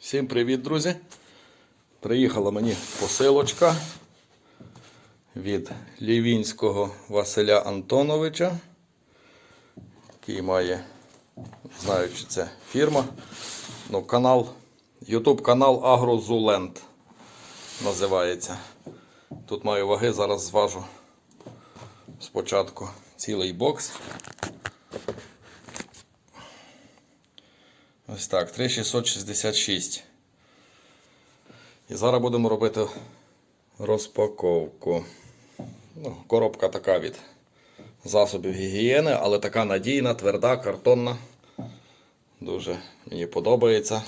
Всім привіт, друзі! Приїхала мені посилочка від Лівінського Василя Антоновича, який має, знаю, чи це фірма, ну, канал, YouTube канал AgroZooland називається. Тут маю ваги, зараз зважу спочатку цілий бокс. Ось так, 3666. І зараз будемо робити розпаковку. Ну, коробка така від засобів гігієни, але така надійна, тверда, картонна. Дуже мені подобається.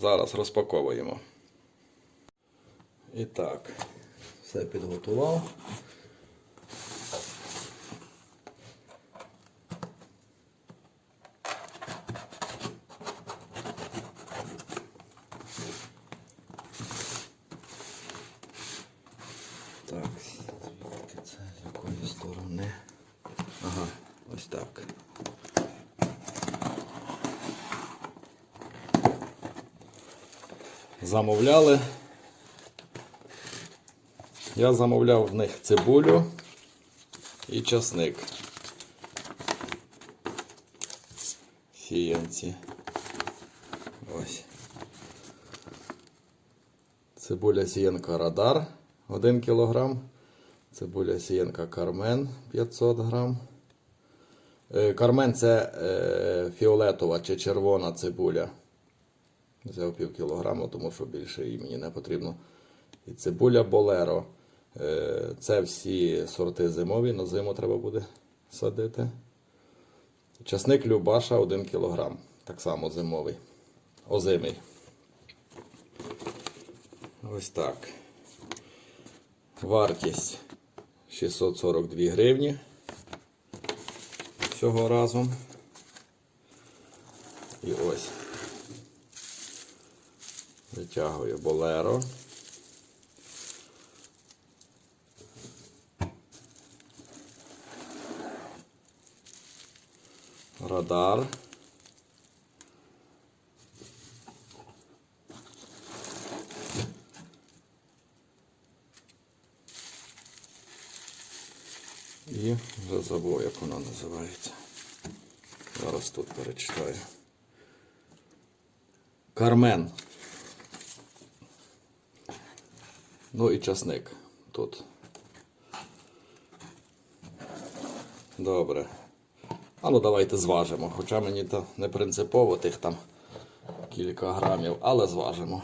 Зараз розпаковуємо. І так, все підготував. Так, звідки це з якої сторони? Ага, ось так. Замовляли. Я замовляв в них цибулю і часник. Сіянці. Ось. Цибуля сіянка Радар 1 кг. Цибуля сіянка Кармен 500 грам. Е, Кармен це е, фіолетова чи червона цибуля. Взяв пів кілограма, тому що більше її мені не потрібно. І цибуля Болеро. Е, Це всі сорти зимові, на зиму треба буде садити. Часник Любаша 1 кг. Так само зимовий. Озимий. Ось так. Вартість 642 гривні. Всього разом. І ось. Витягую болеро. Радар. І вже забув, як вона називається. Зараз тут перечитаю. Кармен. Ну і часник тут. Добре. А ну давайте зважимо. Хоча мені то не принципово тих там кілька грамів, але зважимо.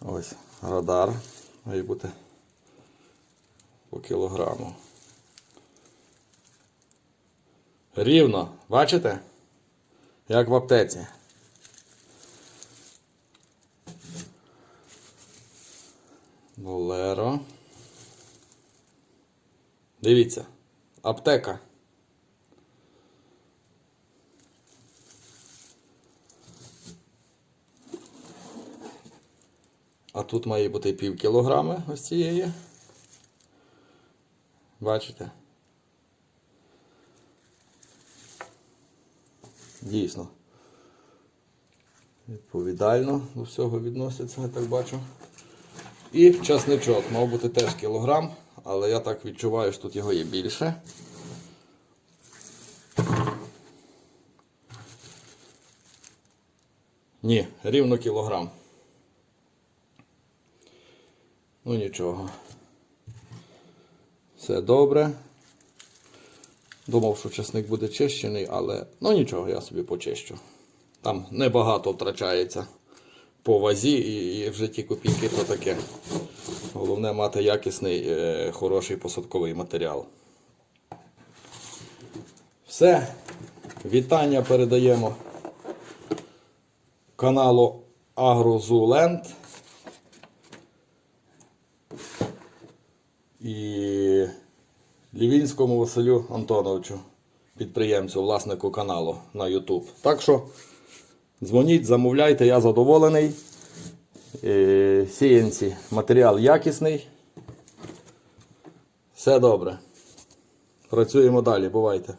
Ось радар має бути по кілограму. Рівно, бачите? Як в аптеці. Болеро. Дивіться. Аптека. А тут має бути пів кілограми ось цієї. Бачите? Дійсно. Відповідально до всього відноситься, я так бачу. І часничок, мав бути теж кілограм, але я так відчуваю, що тут його є більше. Ні, рівно кілограм. Ну нічого. Все добре. Думав, що часник буде чищений, але ну нічого, я собі почищу. Там небагато втрачається по вазі і, і вже ті копійки то таке. Головне мати якісний, е, хороший посадковий матеріал. Все. Вітання передаємо каналу AgroZooland. І Лівінському Василю Антоновичу, підприємцю, власнику каналу на YouTube. Так що дзвоніть, замовляйте, я задоволений. Е, Сіянці матеріал якісний. Все добре. Працюємо далі, бувайте.